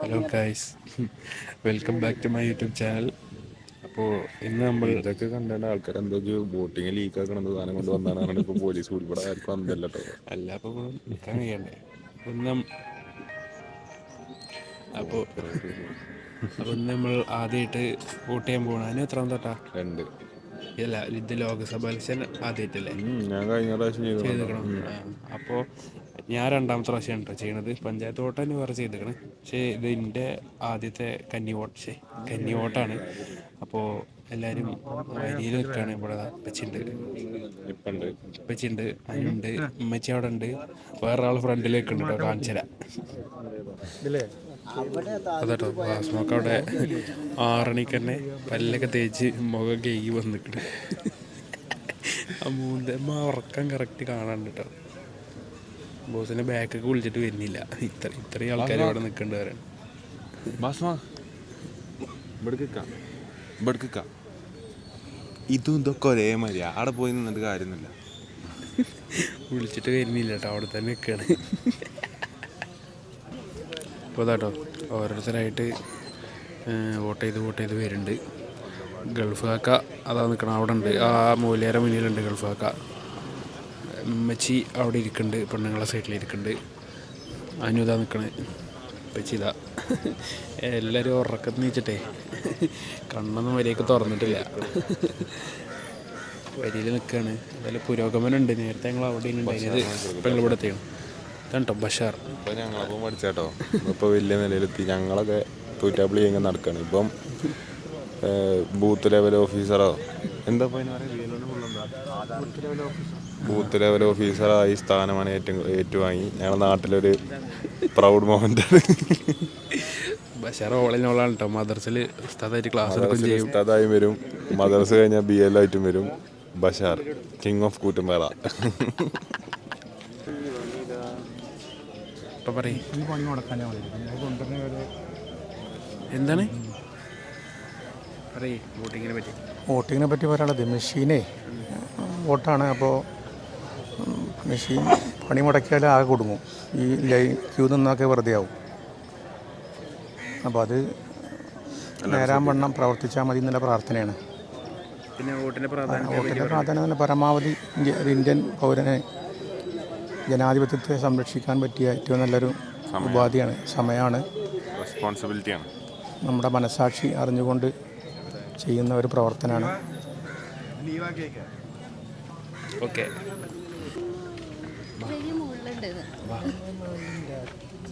Hello guys welcome back to my YouTube channel അപ്പോൾ ഇന്ന് നമ്മൾ ഇതൊക്കെ കണ്ടാണ് ആൾക്കാർ എന്തോ ബോട്ടിങ് ലീക്ക് ആക്കണ സാധനം കൊണ്ട് വന്നാണ്. ഇപ്പോൾ പോലീസ് ഉൾപ്പെടെ ആർക്കും അന്തല്ല കേട്ടോ അല്ല അപ്പോൾ കഴിയണ്ടേ ഒന്ന് അപ്പോൾ അപ്പോൾ ഇന്ന് നമ്മൾ ആദ്യമായിട്ട് വോട്ട് ചെയ്യാൻ പോകണം അതിന് എത്ര തൊട്ടാ? രണ്ട്. ഇല്ല ഇത് ലോക്സഭ ഇലക്ഷൻ ആദ്യമായിട്ടല്ലേ ഞാൻ കഴിഞ്ഞ പ്രാവശ്യം ചെയ്തു അപ്പോൾ ഞാൻ രണ്ടാമത്തെ പ്രാവശ്യമാണ് കേട്ടോ ചെയ്യണത്. പഞ്ചായത്ത് വോട്ട് തന്നെ വേറെ ചെയ്തേക്കണേ പക്ഷേ ഇത് എന്റെ ആദ്യത്തെ കന്നി വോട്ട്. ശേ കന്നി വോട്ടാണ്. അപ്പോൾ എല്ലാവരും വരിയിൽ നിൽക്കുകയാണ് ഇവിടെ അപ്പച്ചിണ്ട് അപ്പച്ചിണ്ട് അനുണ്ട് അതിനുണ്ട് ഉമ്മച്ചി അവിടെ ഉണ്ട്. വേറെ ആൾ ഫ്രണ്ടിൽ വെക്കുന്നുണ്ട് കേട്ടോ കാണിച്ചരാ. അതെട്ടോ വാസ്മൊക്കെ അവിടെ ആറണിക്ക് തന്നെ പല്ലൊക്കെ തേച്ച് മുഖം കേകി വന്നിട്ടുണ്ട് ആ മൂന്ന് ഉറക്കം കറക്റ്റ് കാണാണ്ട് കേട്ടോ ബോസിനെ ബാക്കൊക്കെ വിളിച്ചിട്ട് വരുന്നില്ല. ഇത്ര ഇത്രയും ആൾക്കാർ ഇവിടെ നിൽക്കേണ്ടി വരാണ് ഇതും ഇതൊക്കെ ഒരേ മതിയാ അവിടെ പോയി നിന്നിട്ട് കാര്യമൊന്നുമില്ല. വിളിച്ചിട്ട് വരുന്നില്ല കേട്ടോ. അവിടെ തന്നെ നിൽക്കുകയാണ് അപ്പോൾ അതാട്ടോ ഓരോരുത്തരായിട്ട് വോട്ട് ചെയ്ത് വോട്ട് ചെയ്ത് വരുന്നുണ്ട്. ഗൾഫ് കാക്ക അതാ നിൽക്കണം. അവിടെ ഉണ്ട്. ആ മൂലേര മുന്നിലുണ്ട് ഗൾഫ് കാക്ക. ഉമ്മച്ചി അവിടെ ഇരിക്കുന്നുണ്ട് പെണ്ണുങ്ങളെ സൈഡിൽ ഇരിക്കുന്നുണ്ട്. അനു നിൽക്കണ് ഉപ്പച്ചി ഇതാ. എല്ലാവരും ഉറക്കത്ത് നീച്ചിട്ടേ. കണ്ണൊന്നും വരെയൊക്കെ തുറന്നിട്ടില്ല. വരിയിൽ നിൽക്കുകയാണ് എന്തായാലും പുരോഗമനമുണ്ട് നേരത്തെ ഞങ്ങൾ അവിടെ ഉണ്ടായിരുന്നത് ഇപ്പം ഞങ്ങൾ ഇവിടെ എത്തിയാണ്. ഇതാണ് കേട്ടോ ബഷാർ. ഇപ്പം ഞങ്ങളപ്പം പഠിച്ചാട്ടോ. ഇപ്പോൾ വലിയ നിലയിലെത്തി. ഞങ്ങളൊക്കെ തൂറ്റാപ്പിളി ഇങ്ങനെ നടക്കുകയാണ് ഇപ്പം ബൂത്ത് ലെവൽ ഓഫീസറോ എന്താ പറയുക ബൂത്ത് ലെവൽ പറയാ? ബൂത്ത് ലെവൽ ഓഫീസറായി സ്ഥാനമാണ് ഏറ്റവും ഏറ്റുവാങ്ങി. ഞങ്ങളുടെ നാട്ടിലൊരു പ്രൗഡ് മൊമെന്റ് ആണ്. ബഷാർ ഓളിനോളാണ് കേട്ടോ മദർസിൽ ഉസ്താദായിട്ട് ക്ലാസ് എടുക്കുകയും ചെയ്യും. ഉസ്താദായും വരും. മദർസ് കഴിഞ്ഞാൽ ബി എൽ ആയിട്ടും വരും. ബഷാർ കിങ് ഓഫ് കൂട്ടുംപേറ ഇപ്പം പറയും. എന്താണ്? പറയേ വോട്ടിങ്ങിനെ പറ്റി. വോട്ടിങ്ങിനെ പറ്റി പറയാനുള്ളത് മെഷീനെ. വോട്ടാണ് അപ്പോൾ മെഷീൻ പണി മുടക്കിയാൽ ആകെ കൊടുങ്ങും. ഈ ലൈൻ ക്യൂ നിന്നൊക്കെ വെറുതെ ആവും. അപ്പോൾ അത് നേരാൻ വണ്ണം പ്രവർത്തിച്ചാൽ മതി എന്നുള്ള പ്രാർത്ഥനയാണ്. പിന്നെ വോട്ടിന്റെ പ്രാധാന്യം വോട്ടിന്റെ പ്രാധാന്യം തന്നെ പരമാവധി ഇന്ത്യ ഒരു ഇന്ത്യൻ പൗരനെ ജനാധിപത്യത്തെ സംരക്ഷിക്കാൻ പറ്റിയ ഏറ്റവും നല്ലൊരു ഉപാധിയാണ് സമയമാണ് റെസ്പോൺസിബിലിറ്റിയാണ് നമ്മുടെ മനസാക്ഷി അറിഞ്ഞുകൊണ്ട് ചെയ്യുന്ന ഒരു പ്രവർത്തനമാണ്. ഓക്കെ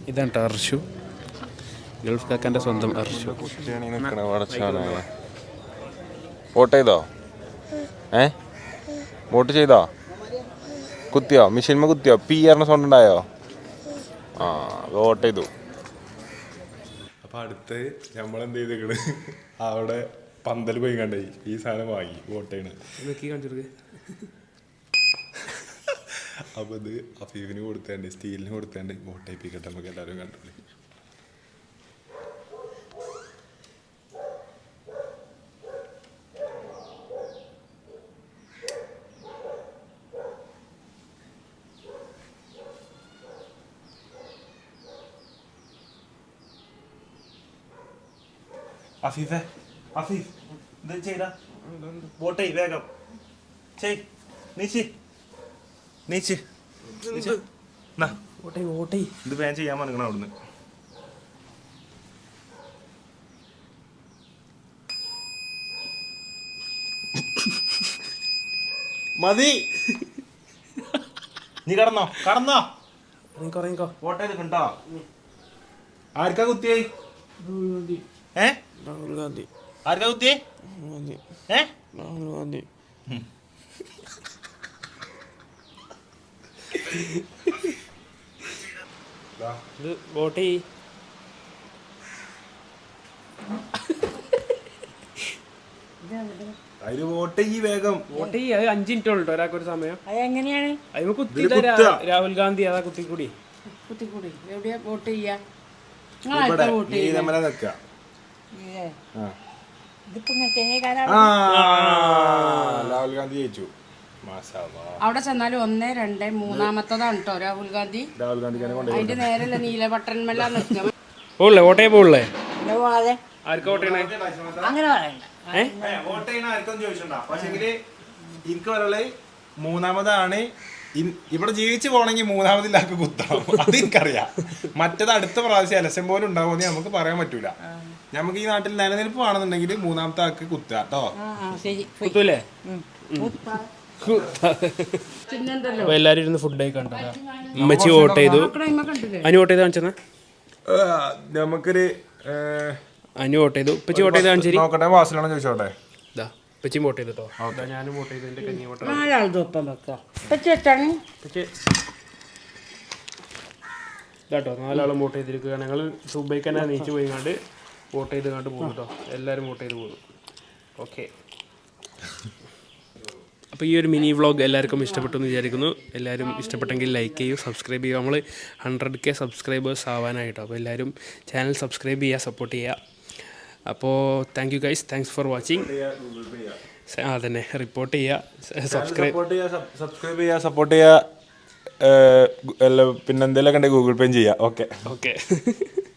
ഇതാണ് ടർഷു. അർഷു ഗൾഫ് കാക്കാന്റെ സ്വന്തം അർഷു വോട്ട് ചെയ്തോ? ഏ? വോട്ട് ചെയ്തോ? കുത്തിയോ? മെഷീൻമ കുത്തിയോ? പി ആറിന് സൗണ്ട് ഉണ്ടായോ? ആ വോട്ട് ചെയ്തു. അപ്പോൾ അടുത്ത് നമ്മൾ എന്ത് ചെയ്തേക്കണ് അവിടെ പന്തൽ പോയി കണ്ടായി ഈ സാധനം വാങ്ങി. വോട്ട് ചെയ്യണ്. അപ്പൊ ഇത് അഫീഫിന് കൊടുത്തേണ്ടേ സ്റ്റീലിന് കൊടുത്തേണ്ട. ബോട്ടൈപ്പിക്കട്ടെ നമുക്ക് എല്ലാവരും കണ്ടോളി അഫീഫെ അഫീഫ് ഇത് വോട്ടേ വേഗം. ചെയ് വേഗം ചെയ് നീച്ച്. ഇത് വേഗം ചെയ്യാൻ അവിടുന്ന്. മതി. നീ കടന്നോ കടന്നോ. ആർക്കാ കുത്തിയായി ഏ? രാഹുൽ ഗാന്ധി ആർക്കാ കുത്തിയേ? ഏ? രാഹുൽ ഗാന്ധി ഇത് വോട്ട് ചെയ് അതിന് വോട്ട് ചെയ്യ് വേഗം. വോട്ട് ചെയ്യ്. അത് അഞ്ച് മിനിറ്റ് ഉള്ളൂ ഒരാൾക്ക് ഒരു സമയം അതെങ്ങനെയാണ് അതിന് കുത്തി രാഹുൽ ഗാന്ധി അതാ കുത്തിക്കൂടി. കുത്തിക്കൂടി. എവിടെയാ വോട്ട് ചെയ്യാ? ഇതിപ്പോ രാഹുൽ ഗാന്ധി ജയിച്ചു. അവിടെ ചെന്നാലും ഒന്ന് രണ്ട് മൂന്നാമത്തതാണ് കേട്ടോ രാഹുൽ ഗാന്ധി. രാഹുൽ ഗാന്ധി അതിന്റെ നേരല്ല നീല പോവാതെ. ആർക്കാ വോട്ട് അങ്ങനെ പറയണ്ട. വോട്ട് ചെയ്യണ ആർക്കും ചോദിച്ചിട്ടുണ്ടോ? പക്ഷെങ്കിൽ എനിക്ക് പറയുള്ളത് മൂന്നാമതാണ് ഇവിടെ ജീവിച്ചു പോണെങ്കിൽ മൂന്നാമതിലാക്ക് കുത്താം അത് എനിക്കറിയാം. മറ്റത് അടുത്ത പ്രാവശ്യം അലസം പോലും ഉണ്ടാവുമെന്ന് നമുക്ക് പറയാൻ പറ്റൂല. നമുക്ക് ഈ നാട്ടിൽ നിലനിൽപ്പ് ആണെന്നുണ്ടെങ്കിൽ മൂന്നാമത്തെ ആക്ക് കുത്തുക കേട്ടോ. ആ ആ കുത്തൂലേ? ഉം. എല്ലാരും ഇരുന്ന് ഫുഡ് കഴിക്കണ്ട ഉമ്മച്ചി വോട്ട് ചെയ്തു. അനു വോട്ട് ചെയ്ത് കാണിച്ചെന്നാ? നമുക്കൊരു അനു വോട്ട് ചെയ്തു. ഉപ്പച്ചി വോട്ട് ചെയ്ത് കാണിച്ചു നോക്കട്ടെ വാസിലാണോ ചോദിച്ചോട്ടെ? ഇതാ ഉപ്പച്ചിയും വോട്ട് ചെയ്തു കേട്ടോ ഞാനും വോട്ട് ചെയ്തു കഞ്ഞി വോട്ട് ഒപ്പം വെക്കാം. ഉപ്പച്ചി ഇതാട്ടോ നാലാളും വോട്ട് ചെയ്തിരിക്കുക. ഞങ്ങൾ സുബൈക്ക് തന്നെ നീച്ച് പോയി കണ്ട് വോട്ട് ചെയ്ത് കണ്ട് പോകും കേട്ടോ എല്ലാവരും വോട്ട് ചെയ്ത് പോകുന്നു ഓക്കെ. അപ്പോൾ ഈ ഒരു മിനി വ്ളോഗ് എല്ലാവർക്കും ഇഷ്ടപ്പെട്ടു എന്ന് വിചാരിക്കുന്നു. എല്ലാവരും ഇഷ്ടപ്പെട്ടെങ്കിൽ ലൈക്ക് ചെയ്യൂ സബ്സ്ക്രൈബ് ചെയ്യുക നമ്മൾ ഹൺഡ്രഡ് കെ സബ്സ്ക്രൈബേഴ്സ് ആവാനായിട്ടോ. അപ്പോൾ എല്ലാവരും ചാനൽ സബ്സ്ക്രൈബ് ചെയ്യുക സപ്പോർട്ട് ചെയ്യുക. അപ്പോൾ thank you guys thanks for watching ആ തന്നെ റിപ്പോർട്ട് ചെയ്യുക. സബ്സ്ക്രൈബ് സബ്സ്ക്രൈബ് ചെയ്യുക സപ്പോർട്ട് ചെയ്യുക പിന്നെ എന്തെങ്കിലുമൊക്കെ ഉണ്ടെങ്കിൽ ഗൂഗിൾ പേയും ചെയ്യുക. Okay okay